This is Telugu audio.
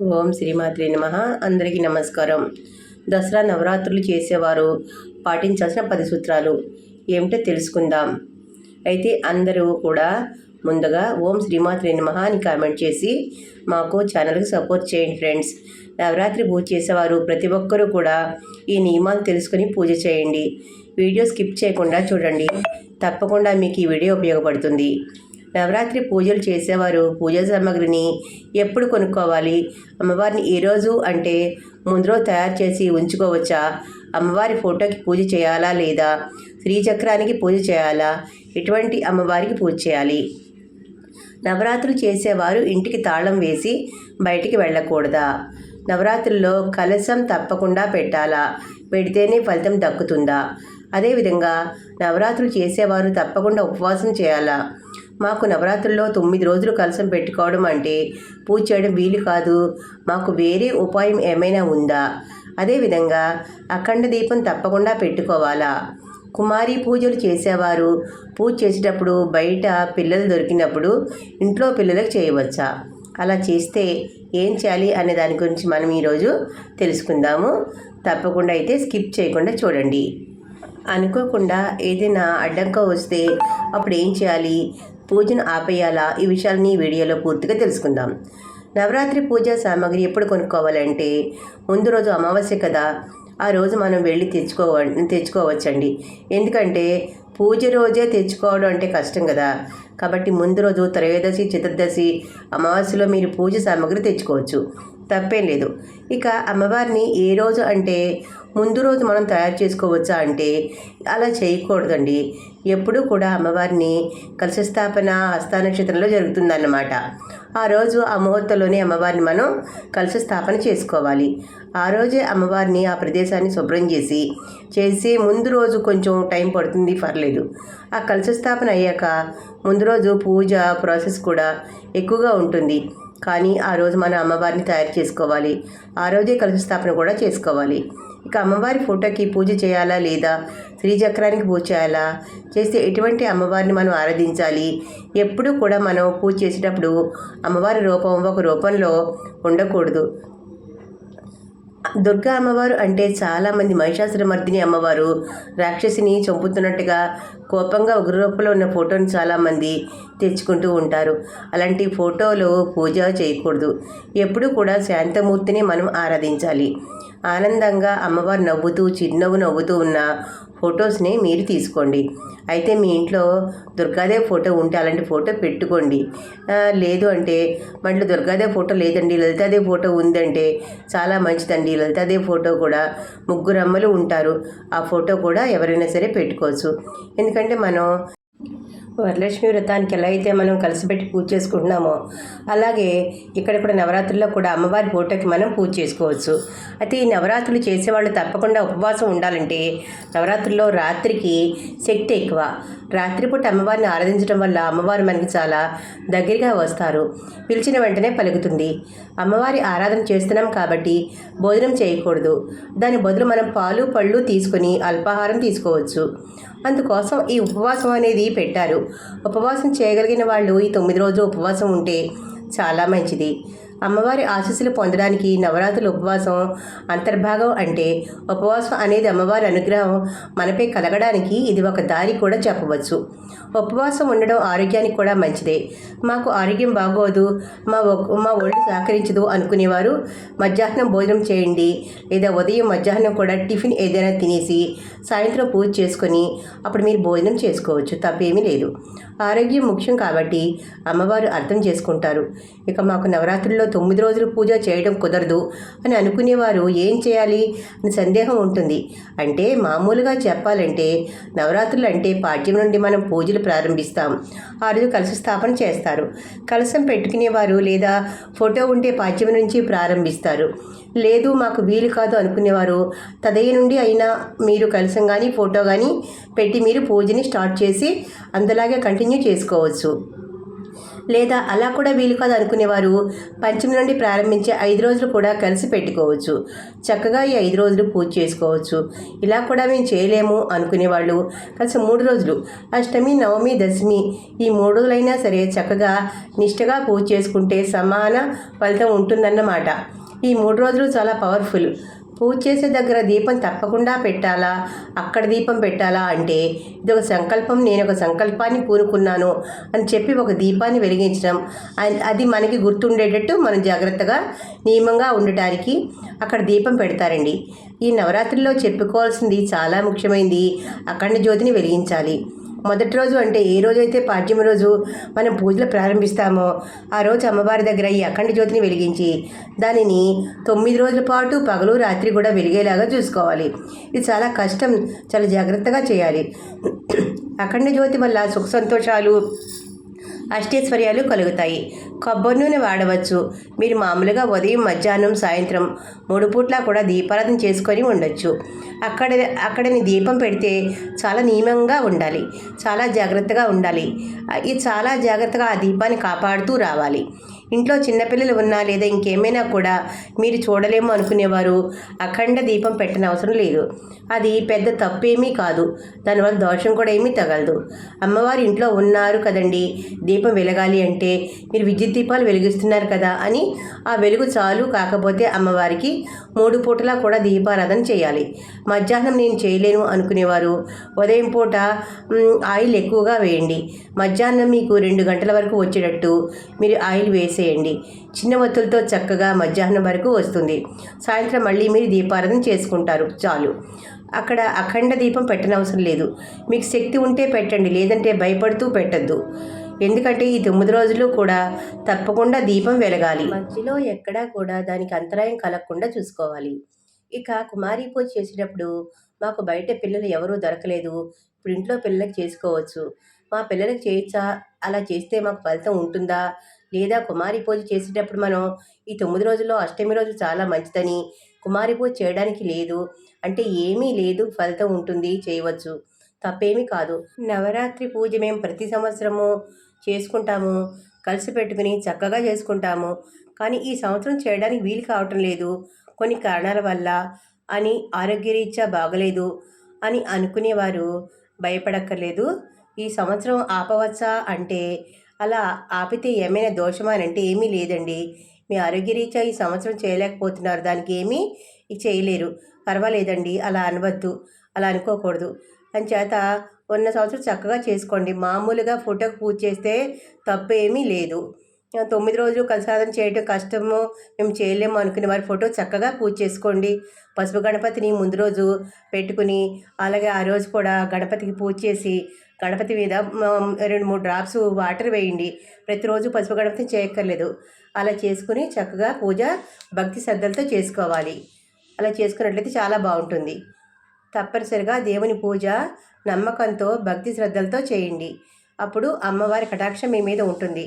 ఓం శ్రీమాత్రి నమ. అందరికీ నమస్కారం. దసరా నవరాత్రులు చేసేవారు పాటించాల్సిన పది సూత్రాలు ఏమిటో తెలుసుకుందాం. అయితే అందరూ కూడా ముందుగా ఓం శ్రీమాత్రి నమ అని కామెంట్ చేసి మాకు ఛానల్కి సపోర్ట్ చేయండి ఫ్రెండ్స్. నవరాత్రి పూజ చేసేవారు ప్రతి ఒక్కరూ కూడా ఈ నియమాలు తెలుసుకొని పూజ చేయండి. వీడియో స్కిప్ చేయకుండా చూడండి. తప్పకుండా మీకు ఈ వీడియో ఉపయోగపడుతుంది. నవరాత్రి పూజలు చేసేవారు. పూజా సామాగ్రిని ఎప్పుడు కొనుక్కోవాలి? అమ్మవారిని ఏ రోజు అంటే ముందు రోజు తయారు చేసి ఉంచుకోవచ్చా? అమ్మవారి ఫోటోకి పూజ చేయాలా లేదా? శ్రీచక్రానికి పూజ చేయాలా? ఎటువంటి అమ్మవారికి పూజ చేయాలి? నవరాత్రులు చేసేవారు ఇంటికి తాళం వేసి బయటికి వెళ్ళకూడదా? నవరాత్రుల్లో కలశం తప్పకుండా పెట్టాలా? పెడితేనే ఫలితం దక్కుతుందా? అదేవిధంగా నవరాత్రులు చేసేవారు తప్పకుండా ఉపవాసం చేయాలా? మాకు నవరాత్రుల్లో తొమ్మిది రోజులు కలసం పెట్టుకోవడం అంటే పూజ చేయడం వీలు కాదు. మాకు వేరే ఉపాయం ఏమైనా ఉందా? అదేవిధంగా అఖండ దీపం తప్పకుండా పెట్టుకోవాలా? కుమారి పూజలు చేసేవారు. పూజ చేసేటప్పుడు బయట పిల్లలు దొరికినప్పుడు ఇంట్లో పిల్లలకు చేయవచ్చా? అలా చేస్తే ఏం చేయాలి అనే దాని గురించి మనం ఈరోజు తెలుసుకుందాము. తప్పకుండా అయితే స్కిప్ చేయకుండా చూడండి. అనుకోకుండా ఏదైనా అడ్డంకం వస్తే అప్పుడు ఏం చేయాలి? పూజను ఆపేయాలా? ఈ విషయాలని ఈ వీడియోలో పూర్తిగా తెలుసుకుందాం. నవరాత్రి పూజా సామాగ్రి ఎప్పుడు కొనుక్కోవాలంటే ముందు రోజు అమావాస్య కదా. ఆ రోజు మనం వెళ్ళి తెచ్చుకోవ తెచ్చుకోవచ్చండి. ఎందుకంటే పూజ రోజే తెచ్చుకోవడం అంటే కష్టం కదా. కాబట్టి ముందు రోజు త్రయోదశి చతుర్దశి అమావాస్యలో మీరు పూజ సామాగ్రి తెచ్చుకోవచ్చు. తప్పేం లేదు. ఇక అమ్మవారిని ఏ రోజు అంటే ముందు రోజు మనం తయారు చేసుకోవచ్చా అంటే అలా చేయకూడదండి. ఎప్పుడూ కూడా అమ్మవారిని కలశ స్థాపన హస్త నక్షత్రంలో జరుగుతుందన్నమాట. ఆ రోజు ఆ ముహూర్తంలోనే అమ్మవారిని మనం కలశ స్థాపన చేసుకోవాలి. ఆ రోజే అమ్మవారిని ఆ ప్రదేశాన్ని శుభ్రం చేసి చేసి ముందు రోజు కొంచెం టైం పడుతుంది పర్లేదు. ఆ కలశ స్థాపన అయ్యాక ముందు రోజు పూజ ప్రాసెస్ కూడా ఎక్కువగా ఉంటుంది. కానీ ఆ రోజు మన అమ్మవారిని తయారు చేసుకోవాలి. ఆ రోజే కలశ స్థాపన కూడా చేసుకోవాలి. ఇక అమ్మవారి ఫోటోకి పూజ చేయాలా లేదా? శ్రీచక్రానికి పూజ చేయాలా? చేస్తే ఎటువంటి అమ్మవారిని మనం ఆరాధించాలి? ఎప్పుడు కూడా మనం పూజ చేసేటప్పుడు అమ్మవారి రూపం ఒక రూపంలో ఉండకూడదు. దుర్గా అమ్మవారు అంటే చాలామంది మహిషాసురమర్దిని అమ్మవారు. రాక్షసిని చంపుతున్నట్టుగా కోపంగా ఉగ్రరూపంలో ఉన్న ఫోటోని చాలామంది తెచ్చుకుంటూ ఉంటారు. అలాంటి ఫోటోలు పూజ చేయకూడదు. ఎప్పుడూ కూడా శాంతమూర్తిని మనం ఆరాధించాలి. ఆనందంగా అమ్మవారు నవ్వుతూ చిరునవ్వు నవ్వుతూ ఉన్న ఫొటోస్ని మీరు తీసుకోండి. అయితే మీ ఇంట్లో దుర్గాదేవి ఫోటో ఉంటే అలాంటి ఫోటో పెట్టుకోండి. లేదు అంటే మళ్ళీ దుర్గాదేవి ఫోటో లేదండి లలితాదేవి ఫోటో ఉందంటే చాలా మంచిదండి. లలితాదేవి ఫోటో కూడా ముగ్గురు అమ్మలు ఉంటారు. ఆ ఫోటో కూడా ఎవరైనా సరే పెట్టుకోవచ్చు. ఎందుకంటే మనం వరలక్ష్మి వ్రతానికి ఎలా అయితే మనం కలిసిపెట్టి పూజ చేసుకుంటున్నామో అలాగే ఇక్కడ కూడా నవరాత్రుల్లో కూడా అమ్మవారి పూటకి మనం పూజ చేసుకోవచ్చు. అయితే ఈ నవరాత్రులు చేసేవాళ్ళు తప్పకుండా ఉపవాసం ఉండాలంటే నవరాత్రుల్లో రాత్రికి శక్తి ఎక్కువ. రాత్రిపూట అమ్మవారిని ఆరాధించడం వల్ల అమ్మవారు మనకి చాలా దగ్గరగా వస్తారు. పిలిచిన వెంటనే పలుకుతుంది. అమ్మవారి ఆరాధన చేస్తున్నాం కాబట్టి భోజనం చేయకూడదు. దాని బదులు మనం పాలు పళ్ళు తీసుకొని అల్పాహారం తీసుకోవచ్చు. అందుకోసం ఈ ఉపవాసం అనేది పెట్టారు. ఉపవాసం చేయగలిగిన వాళ్ళు ఈ తొమ్మిది రోజులు ఉపవాసం ఉంటే చాలా మంచిది. అమ్మవారి ఆశీస్సులు పొందడానికి నవరాత్రుల ఉపవాసం అంతర్భాగం అంటే ఉపవాసం అనేది అమ్మవారి అనుగ్రహం మనపై కలగడానికి ఇది ఒక దారి కూడా చెప్పవచ్చు. ఉపవాసం ఉండడం ఆరోగ్యానికి కూడా మంచిదే. మాకు ఆరోగ్యం బాగోదు మా మా ఒళ్ళు సహకరించదు అనుకునేవారు మధ్యాహ్నం భోజనం చేయండి లేదా ఉదయం మధ్యాహ్నం కూడా టిఫిన్ ఏదైనా తినేసి సాయంత్రం పూజ చేసుకొని అప్పుడు మీరు భోజనం చేసుకోవచ్చు తప్పేమీ లేదు. ఆరోగ్యం ముఖ్యం కాబట్టి అమ్మవారు అర్థం చేసుకుంటారు. ఇక మాకు నవరాత్రుల్లో తొమ్మిది రోజులు పూజ చేయడం కుదరదు అని అనుకునేవారు. ఏం చేయాలి? అని సందేహం ఉంటుంది. అంటే మామూలుగా చెప్పాలంటే నవరాత్రులు అంటే పాడ్యం నుండి మనం పూజలు ప్రారంభిస్తాం. ఆ రోజు కలశ స్థాపన చేస్తారు. కలశం పెట్టుకునేవారు లేదా ఫోటో ఉంటే పాడ్యం నుంచి ప్రారంభిస్తారు. లేదు మాకు వీలు కాదు అనుకునేవారు. తదయ్య నుండి అయినా మీరు కలసం కానీ ఫోటో కానీ పెట్టి మీరు పూజని స్టార్ట్ చేసి అందులాగే కంటిన్యూ చేసుకోవచ్చు. లేదా అలా కూడా వీలు కాదు అనుకునేవారు. పంచమి నుండి ప్రారంభించే ఐదు రోజులు కూడా కలిసి పెట్టుకోవచ్చు. చక్కగా ఈ ఐదు రోజులు పూజ చేసుకోవచ్చు. ఇలా కూడా మేము చేయలేము అనుకునేవాళ్ళు. కలిసి మూడు రోజులు. అష్టమి నవమి దశమి ఈ మూడు రోజులైనా సరే చక్కగా నిష్టగా పూజ చేసుకుంటే సమాన ఫలితం ఉంటుందన్నమాట. ఈ మూడు రోజులు చాలా పవర్ఫుల్. పూజ చేసే దగ్గర దీపం తప్పకుండా పెట్టాలా? అక్కడ దీపం పెట్టాలా అంటే ఇది ఒక సంకల్పం నేను ఒక సంకల్పాన్ని పూనుకున్నాను అని చెప్పి ఒక దీపాన్ని వెలిగించడం. అది మనకి గుర్తుండేటట్టు మనం జాగ్రత్తగా నియమంగా ఉండటానికి అక్కడ దీపం పెడతారండి. ఈ నవరాత్రిలో చెప్పుకోవాల్సింది చాలా ముఖ్యమైనది అఖండ జ్యోతిని వెలిగించాలి. మొదటి రోజు అంటే ఏ రోజైతే పాఠ్యం రోజు మనం పూజలు ప్రారంభిస్తామో ఆ రోజు అమ్మవారి దగ్గర ఈ అఖండ జ్యోతిని వెలిగించి దానిని తొమ్మిది రోజుల పాటు పగలు రాత్రి కూడా వెలిగేలాగా చూసుకోవాలి. ఇది చాలా కష్టం చాలా జాగ్రత్తగా చేయాలి. అఖండ జ్యోతి వల్ల సుఖ సంతోషాలు అష్టైశ్వర్యాలు కలుగుతాయి. కొబ్బరి నూనె వాడవచ్చు. మీరు మామూలుగా ఉదయం మధ్యాహ్నం సాయంత్రం మూడు పూట్ల కూడా దీపారాధన చేసుకొని ఉండొచ్చు. అక్కడ అక్కడని దీపం పెడితే చాలా నియమంగా ఉండాలి. చాలా జాగ్రత్తగా ఉండాలి. ఇది చాలా జాగ్రత్తగా ఆ దీపాన్ని కాపాడుతూ రావాలి. ఇంట్లో చిన్నపిల్లలు ఉన్నా లేదా ఇంకేమైనా కూడా మీరు చూడలేము అనుకునేవారు. అఖండ దీపం పెట్టిన అవసరం లేదు. అది పెద్ద తప్పేమీ కాదు. దానివల్ల దోషం కూడా ఏమీ తగలదు. అమ్మవారు ఇంట్లో ఉన్నారు కదండి. దీపం వెలగాలి అంటే మీరు విద్యుత్ దీపాలు వెలిగిస్తున్నారు కదా అని ఆ వెలుగు చాలు కాకపోతే అమ్మవారికి మూడు పూటలా కూడా దీపారాధన చేయాలి. మధ్యాహ్నం నేను చేయలేను అనుకునేవారు. ఉదయం పూట ఆయిల్ ఎక్కువగా వేయండి. మధ్యాహ్నం మీకు రెండు గంటల వరకు వచ్చేటట్టు మీరు ఆయిల్ చేయండి. చిన్న ఒత్తులతో చక్కగా మధ్యాహ్నం వరకు వస్తుంది. సాయంత్రం మళ్ళీ మీరు దీపారాధన చేసుకుంటారు. చాలు. అక్కడ అఖండ దీపం పెట్టనవసరం లేదు. మీకు శక్తి ఉంటే పెట్టండి లేదంటే భయపడుతూ పెట్టద్దు. ఎందుకంటే ఈ తొమ్మిది రోజులు కూడా తప్పకుండా దీపం వెలగాలి. మధ్యలో ఎక్కడా కూడా దానికి అంతరాయం కలగకుండా చూసుకోవాలి. ఇక కుమారి పూజ చేసేటప్పుడు మాకు బయట పిల్లలు ఎవరూ దొరకలేదు. ఇప్పుడు ఇంట్లో పిల్లలకు చేసుకోవచ్చు. మా పిల్లలకి చేయొచ్చా? అలా చేస్తే మాకు ఫలితం ఉంటుందా? లేదా కుమారి పూజ చేసేటప్పుడు మనం ఈ తొమ్మిది రోజుల్లో అష్టమి రోజు చాలా మంచిదని కుమారి పూజ చేయడానికి లేదు అంటే ఏమీ లేదు ఫలితం ఉంటుంది చేయవచ్చు. తప్పేమీ కాదు. నవరాత్రి పూజ మేము ప్రతి సంవత్సరము చేసుకుంటాము కలిసి పెట్టుకుని చక్కగా చేసుకుంటాము. కానీ ఈ సంవత్సరం చేయడానికి వీలు కావటం లేదు. కొన్ని కారణాల వల్ల అని ఆరోగ్యరీత్యా బాగలేదు అని అనుకునేవారు. భయపడక్కర్లేదు. ఈ సంవత్సరం ఆపవచ్చా అంటే అలా ఆపితే ఏమైనా దోషమా అంటే ఏమీ లేదండి. మీ ఆరోగ్యరీత్యా ఈ సంవత్సరం చేయలేకపోతున్నారు. దానికి ఏమీ చేయలేరు. పర్వాలేదండి. అలా అనవద్దు. అలా అనుకోకూడదు. అంచేత ఉన్న సంవత్సరం చక్కగా చేసుకోండి. మామూలుగా ఫోటోకి పూజ చేస్తే తప్పు ఏమీ లేదు. తొమ్మిది రోజులు కలసాదన చేయటం కష్టము. మేము చేయలేము అనుకునే వారి ఫోటో చక్కగా పూజ చేసుకోండి. పసుపు గణపతిని ముందు రోజు పెట్టుకుని అలాగే ఆ రోజు కూడా గణపతికి పూజ చేసి గణపతి మీద రెండు మూడు డ్రాప్స్ వాటర్ వేయండి. ప్రతిరోజు పసుపు గణపతి చేయక్కర్లేదు. అలా చేసుకుని చక్కగా పూజ భక్తి శ్రద్ధలతో చేసుకోవాలి. అలా చేసుకున్నట్లయితే చాలా బాగుంటుంది. తప్పనిసరిగా దేవుని పూజ నమ్మకంతో భక్తి శ్రద్ధలతో చేయండి. అప్పుడు అమ్మవారి కటాక్షం మీ మీద ఉంటుంది.